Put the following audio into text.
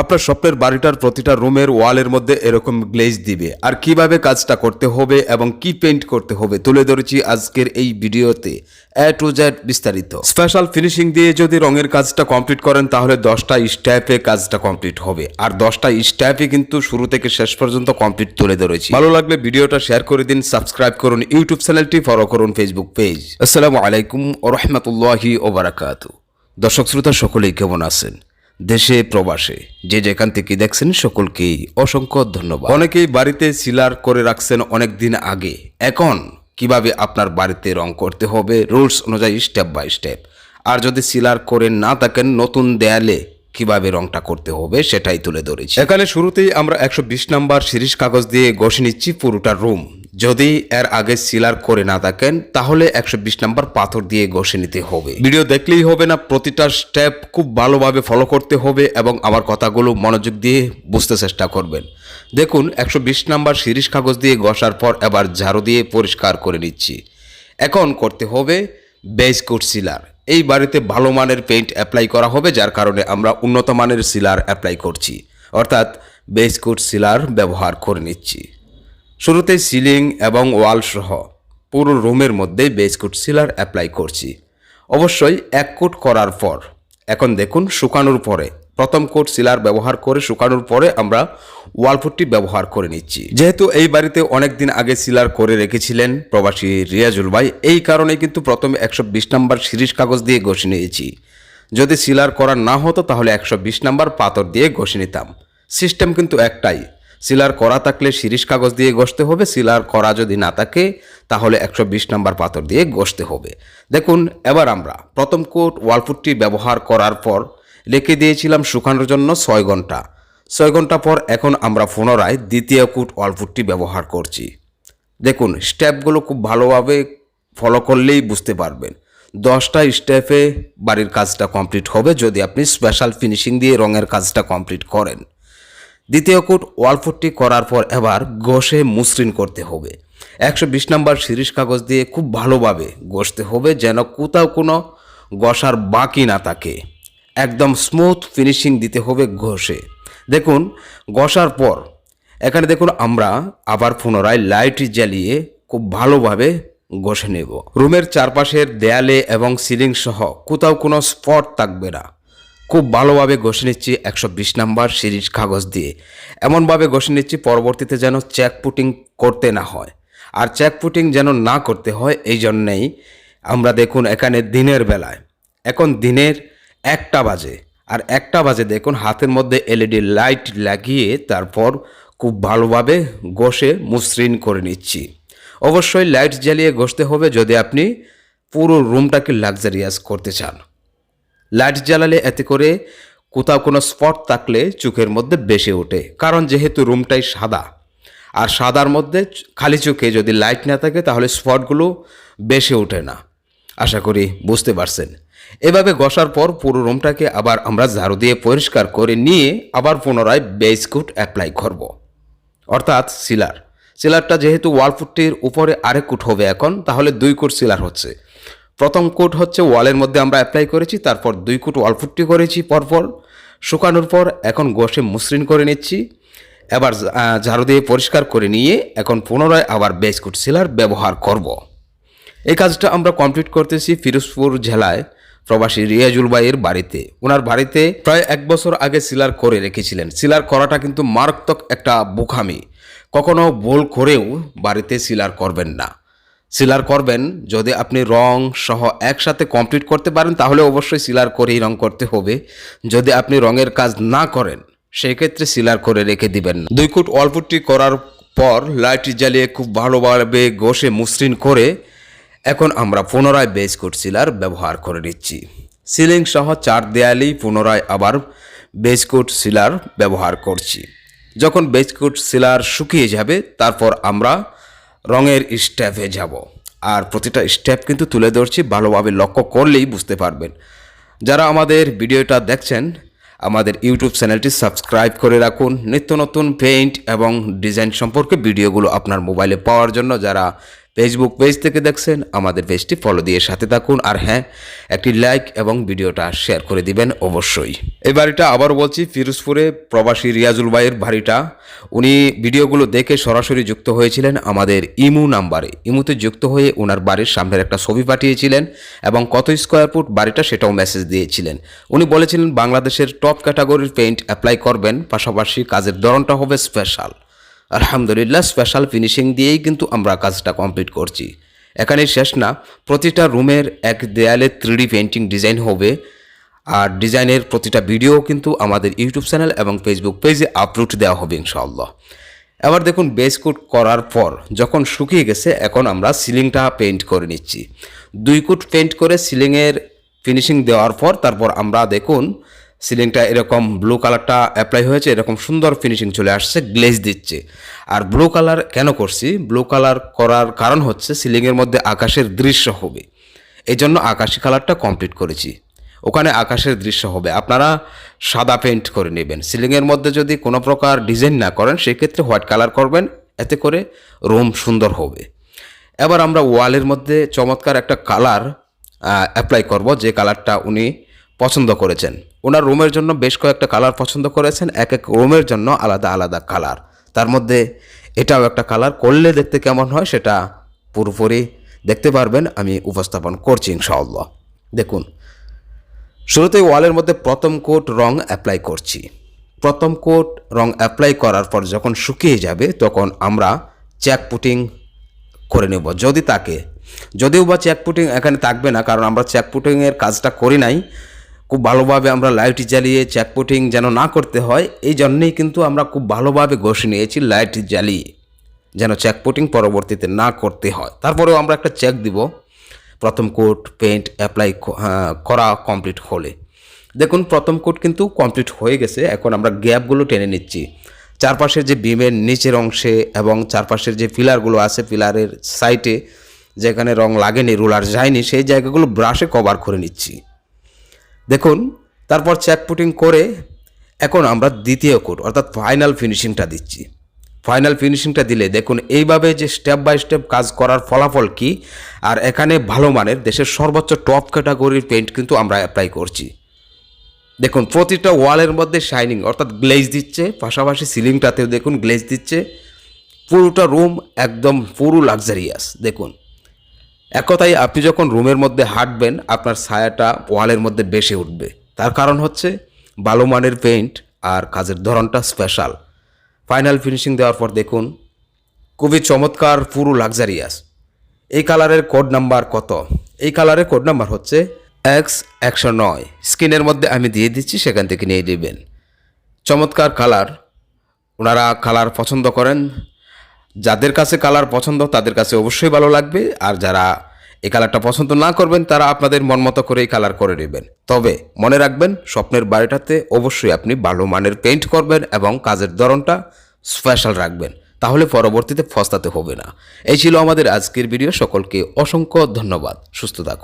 আপনার স্বপ্নের বাড়িটার প্রতিটা রুমের ওয়ালের মধ্যে এরকম গ্লেজ দিবে। আর কীভাবে কাজটা করতে হবে এবং কি পেন্ট করতে হবে তুলে ধরেছি আজকের এই ভিডিওতে। এ টু জেড বিস্তারিত। স্পেশাল ফিনিশিং দিয়ে যদি রঙের কাজটা কমপ্লিট করেন, তাহলে দশটা স্টেপে কাজটা কমপ্লিট হবে। আর দশটা স্টেপে কিন্তু শুরু থেকে শেষ পর্যন্ত কমপ্লিট তুলে ধরেছি। ভালো লাগলে ভিডিওটা শেয়ার করে দিন সাবস্ক্রাইব করুন ইউটিউব চ্যানেলটি ফলো করুন ফেসবুক পেজ আসসালামু আলাইকুম ও রহমতুল্লাহি ওবারাকাতু দর্শক শ্রোতা, সকলেই কেমন আছেন? দেশে প্রবাসে। যে যেখান থেকে দেখছেন সকলকেই অসংখ্য ধন্যবাদ। অনেকেই বাড়িতে সিলার করে রাখছেন অনেক দিন আগে। এখন কীভাবে আপনার বাড়িতে রং করতে হবে? রুলস অনুযায়ী স্টেপ বাই স্টেপ। আর যদি সিলার করে না থাকেন নতুন দেয়ালে কীভাবে রংটা করতে হবে সেটাই তুলে ধরেছি। এখানে শুরুতেই আমরা একশো বিশ নাম্বার সিরিজ কাগজ দিয়ে ঘষে নিচ্ছি পুরোটা রুম। যদি এর আগে সিলার করে না থাকেন, তাহলে একশো বিশ নাম্বার পাথর দিয়ে ঘষে নিতে হবে। ভিডিও দেখলেই হবে না, প্রতিটা স্টেপ খুব ভালোভাবে ফলো করতে হবে এবং আমার কথাগুলো মনোযোগ দিয়ে বুঝতে চেষ্টা করবেন। দেখুন, একশো বিশ নাম্বার সিরিজ কাগজ দিয়ে ঘষার পর এবার ঝাড়ু দিয়ে পরিষ্কার করে নিচ্ছি। এখন করতে হবে বেস কোট সিলার। এই বাড়িতে ভালো মানের পেইন্ট অ্যাপ্লাই করা হবে, যার কারণে আমরা উন্নত মানের সিলার অ্যাপ্লাই করছি। অর্থাৎ বেস কোট সিলার ব্যবহার করে নিচ্ছি। শুরুতে সিলিং এবং ওয়াল সহ পুরো রুমের মধ্যে বেস কোট সিলার অ্যাপ্লাই করছি। অবশ্যই এক কোট করার পর, এখন দেখুন শুকানোর পরে, প্রথম কোট সিলার ব্যবহার করে শুকানোর পরে আমরা ওয়ালপুট্টি ব্যবহার করে নিচ্ছি। যেহেতু এই বাড়িতে অনেক দিন আগে সিলার করে রেখেছিলেন প্রবাসী রিয়াজুল ভাই, এই কারণে কিন্তু প্রথমে একশো বিশ নাম্বার সিরিজ কাগজ দিয়ে ঘষে নিয়েছি। যদি সিলার করা না হতো তাহলে একশো বিশ নাম্বার পাথর দিয়ে ঘষে নিতাম। সিস্টেম কিন্তু একটাই সিলার করা থাকলে শিরিষ কাগজ দিয়ে ঘষতে হবে, সিলার করা যদি না থাকে, তাহলে একশো বিশ নাম্বার পাথর দিয়ে ঘষতে হবে। দেখুন, এবার আমরা প্রথম কোট ওয়ালপুটটি ব্যবহার করার পর রেখে দিয়েছিলাম শুকানোর জন্য ছয় ঘণ্টা। ছয় ঘণ্টা পর এখন আমরা পুনরায় দ্বিতীয় কোট ওয়ালপুটটি ব্যবহার করছি। দেখুন, স্টেপগুলো খুব ভালোভাবে ফলো করলেই বুঝতে পারবেন। দশটা স্টেপে বাড়ির কাজটা কমপ্লিট হবে যদি আপনি স্পেশাল ফিনিশিং দিয়ে রঙের কাজটা কমপ্লিট করেন। দ্বিতীয় কোট ওয়ালফুটটি করার পর এবার ঘষে মসৃণ করতে হবে। একশো বিশ নম্বর সিরিজ কাগজ দিয়ে খুব ভালোভাবে ঘষতে হবে যেন কোথাও কোনো ঘষার বাকি না থাকে। একদম স্মুথ ফিনিশিং দিতে হবে ঘষে দেখুন ঘষার পর এখানে দেখুন আমরা আবার পুনরায় লাইট জ্বালিয়ে খুব ভালোভাবে ঘষে নেব। রুমের চারপাশের দেয়ালে এবং সিলিং সহ কোথাও কোনো স্পট থাকবে না। খুব ভালোভাবে ঘষে নিচ্ছি একশো বিশ নাম্বার সিরিজ কাগজ দিয়ে। এমনভাবে ঘষে নিচ্ছি পরবর্তীতে যেন চেক পুটিং করতে না হয়। আর চেক পুটিং যেন না করতে হয়, এই জন্যেই আমরা দেখুন এখানে দিনের বেলায়। এখন দিনের একটা বাজে। আর একটা বাজে দেখুন হাতের মধ্যে এলইডি লাইট লাগিয়ে তারপর খুব ভালোভাবে ঘষে মসৃণ করে নিচ্ছি। অবশ্যই লাইট জ্বালিয়ে ঘষতে হবে যদি আপনি পুরো রুমটাকে লাক্সারিয়াস করতে চান। লাইট জ্বালালে এতে করে কোথাও কোনো স্পট থাকলে চোখের মধ্যে বেশি ওঠে। কারণ যেহেতু রুমটাই সাদা, আর সাদার মধ্যে খালি চোখে যদি লাইট না থাকে তাহলে স্পটগুলো বেশি ওঠে না। আশা করি বুঝতে পারছেন। এভাবে ঘষার পর পুরো রুমটাকে আবার আমরা ঝাড়ু দিয়ে পরিষ্কার করে নিয়ে আবার পুনরায় বেস কোট অ্যাপ্লাই করব। অর্থাৎ সিলার। সিলারটা যেহেতু ওয়ালফুটটির উপরে আরেক কোট হবে এখন, তাহলে দুই কোট সিলার হচ্ছে। প্রথম কোট হচ্ছে ওয়ালের মধ্যে আমরা অ্যাপ্লাই করেছি, তারপর দুই কোট ওয়ালফুটটি করেছি পরপর। শুকানোর পর এখন ঘষে মসৃণ করে নিচ্ছি। এবার ঝাড়ু দিয়ে পরিষ্কার করে নিয়ে এখন পুনরায় আবার বেস কোট সিলার ব্যবহার করব। এই কাজটা আমরা কমপ্লিট করতেছি ফিরোজপুর জেলায় প্রবাসী রিয়াজুল ভাইয়ের বাড়িতে। ওনার বাড়িতে প্রায় এক বছর আগে সিলার করে রেখেছিলেন। সিলার করাটা কিন্তু মারাত্মক একটা বোকামি। কখনো ভুল করেও বাড়িতে সিলার করবেন না। সিলার করবেন, যদি আপনি রং সহ একসাথে কমপ্লিট করতে পারেন, তাহলে অবশ্যই সিলার করেই রং করতে হবে। যদি আপনি রঙের কাজ না করেন সেই ক্ষেত্রে সিলার করে রেখে দিবেন দুই কুট অল্পটি করার পর লাইট জ্বালিয়ে খুব ভালোভাবে ঘষে মসৃণ করে এখন আমরা পুনরায় বেস কোট সিলার ব্যবহার করে নিচ্ছি। সিলিং সহ চার দেয়ালেই পুনরায় আবার বেস কোট সিলার ব্যবহার করছি। যখন বেস কোট সিলার শুকিয়ে যাবে, তারপর আমরা রঙের স্টেপে যাব। আর প্রতিটা স্টেপ কিন্তু তুলে ধরছি, ভালোভাবে লক্ষ্য করলেই বুঝতে পারবেন। যারা আমাদের ভিডিওটা দেখছেন, আমাদের ইউটিউব চ্যানেলটি সাবস্ক্রাইব করে রাখুন। নিত্য নতুন পেইন্ট এবং ডিজাইন সম্পর্কে ভিডিওগুলো আপনার মোবাইলে পাওয়ার জন্য, যারা ফেসবুক পেজ থেকে দেখছেন, আমাদের পেজটি ফলো দিয়ে সাথে থাকুন। আর হ্যাঁ একটি লাইক এবং ভিডিওটা শেয়ার করে দিবেন অবশ্যই। এই বাড়িটা আবার বলছি, ফিরোজপুরে প্রবাসী রিয়াজুল ভাইয়ের বাড়িটা। উনি ভিডিওগুলো দেখে সরাসরি যুক্ত হয়েছিলেন আমাদের ইমু নাম্বারে। ইমুতে যুক্ত হয়ে ওনার বাড়ির সামনের একটা ছবি পাঠিয়েছিলেন এবং কত স্কোয়ার ফুট বাড়িটা সেটাও মেসেজ দিয়েছিলেন। উনি বলেছিলেন, বাংলাদেশের টপ ক্যাটাগরির পেইন্ট অ্যাপ্লাই করবেন, পাশাপাশি কাজের ধরনটা হবে স্পেশাল আলহামদুলিল্লাহ স্পেশাল ফিনিশিং দিয়েই কিন্তু আমরা কাজটা কমপ্লিট করছি। এখানে শেষ না, প্রতিটা রুমের এক দেয়ালে থ্রিডি পেন্টিং ডিজাইন হবে। আর ডিজাইনের প্রতিটা ভিডিও কিন্তু আমাদের ইউটিউব চ্যানেল এবং ফেসবুক পেজে আপলোড দেওয়া হবে ইনশাআল্লাহ। এবার দেখুন বেস কোট করার পর যখন শুকিয়ে গেছে, এখন আমরা সিলিংটা পেইন্ট করে নিচ্ছি। দুই কোট পেন্ট করে সিলিংয়ের ফিনিশিং দেওয়ার পর তারপর আমরা দেখুন সিলিংটা এরকম ব্লু কালারটা অ্যাপ্লাই হয়েছে, এরকম সুন্দর ফিনিশিং চলে আসছে গ্লেজ দিচ্ছে। আর ব্লু কালার কেন করছি? ব্লু কালার করার কারণ হচ্ছে সিলিংয়ের মধ্যে আকাশের দৃশ্য হবে। এই জন্য আকাশি কালারটা কমপ্লিট করেছি। ওখানে আকাশের দৃশ্য হবে। আপনারা সাদা পেইন্ট করে নেবেন। সিলিংয়ের মধ্যে যদি কোনো প্রকার ডিজাইন না করেন, সেক্ষেত্রে হোয়াইট কালার করবেন। এতে করে রুম সুন্দর হবে। এবার আমরা ওয়ালের মধ্যে চমৎকার একটা কালার অ্যাপ্লাই করব। যে কালারটা উনি পছন্দ করেছেন। ওনার রুমের জন্য বেশ কয়েকটা কালার পছন্দ করেছেন, এক এক রুমের জন্য আলাদা আলাদা কালার। তার মধ্যে এটাও একটা কালার, করলে দেখতে কেমন হয় সেটা পুরোপুরি দেখতে পারবেন, আমি উপস্থাপন করছি ইনশাআল্লাহ। দেখুন শুরুতে ওয়ালের মধ্যে প্রথম কোট রং অ্যাপ্লাই করছি। প্রথম কোট রং অ্যাপ্লাই করার পর যখন শুকিয়ে যাবে, তখন আমরা চেক পুটিং করে নেব, যদি তাকে। যদিও বা চেক পুটিং এখানে থাকবে না, কারণ আমরা চ্যাক পুটিংয়ের কাজটা করি নাই খুব ভালোভাবে আমরা লাইট জ্বালিয়ে চেক পুটিং যেন না করতে হয়, এই জন্যেই কিন্তু আমরা খুব ভালোভাবে ঘষে নিয়েছি লাইট জ্বালিয়ে, যেন চেক পুটিং পরবর্তীতে না করতে হয়। তারপরেও আমরা একটা চেক দিব, প্রথম কোট পেন্ট অ্যাপ্লাই করা কমপ্লিট হলে। দেখুন, প্রথম কোট কিন্তু কমপ্লিট হয়ে গেছে, এখন আমরা গ্যাপগুলো টেনে নিচ্ছি। চারপাশের যে বিমের নিচের অংশে এবং চারপাশের যে পিলারগুলো আছে পিলারের সাইটে যেখানে রং লাগেনি, রুলার যায়নি, সেই জায়গাগুলো ব্রাশে কভার করে নিচ্ছি। দেখুন, তারপর চেক পুটিং করে এখন আমরা দ্বিতীয় কোট অর্থাৎ ফাইনাল ফিনিশিংটা দিচ্ছি। ফাইনাল ফিনিশিংটা দিলে দেখুন, এইভাবে যে স্টেপ বাই স্টেপ কাজ করার ফলাফল কি, আর এখানে ভালো মানের দেশের সর্বোচ্চ টপ ক্যাটাগরির পেন্ট কিন্তু আমরা অ্যাপ্লাই করছি। দেখুন, প্রতিটা ওয়ালের মধ্যে শাইনিং অর্থাৎ গ্লেজ দিচ্ছে, পাশাপাশি সিলিংটাতেও দেখুন গ্লেজ দিচ্ছে। পুরোটা রুম একদম পুরো লাক্সারিয়াস দেখুন। এক কথায় আপনি যখন রুমের মধ্যে হাঁটবেন, আপনার ছায়াটা ওয়ালের মধ্যে বেশি উঠবে। তার কারণ হচ্ছে ভালো মানের পেইন্ট আর কাজের ধরনটা স্পেশাল ফাইনাল ফিনিশিং দেওয়ার পর দেখুন, খুবই চমৎকার, পুরো লাক্সারিয়াস এই কালারের কোড নাম্বার কত? এই কালারের কোড নাম্বার হচ্ছে এক্স একশো নয়। স্ক্রিনের মধ্যে আমি দিয়ে দিচ্ছি, সেখান থেকে নিয়ে নেবেন। চমৎকার কালার ওনারা কালার পছন্দ করেন যাদের কাছে কালার পছন্দ, তাদের কাছে অবশ্যই ভালো লাগবে। আর যারা এই কালারটা পছন্দ না করবেন, তারা আপনাদের মন মতো করে এই কালার করে নেবেন। তবে মনে রাখবেন, স্বপ্নের বাড়িটাতে অবশ্যই আপনি ভালো মানের পেইন্ট করবেন এবং কাজের ধরনটা স্পেশাল রাখবেন। তাহলে পরবর্তীতে ফস্তাতে হবে না। এই ছিল আমাদের আজকের ভিডিও সকলকে অসংখ্য ধন্যবাদ। সুস্থ থাকুন।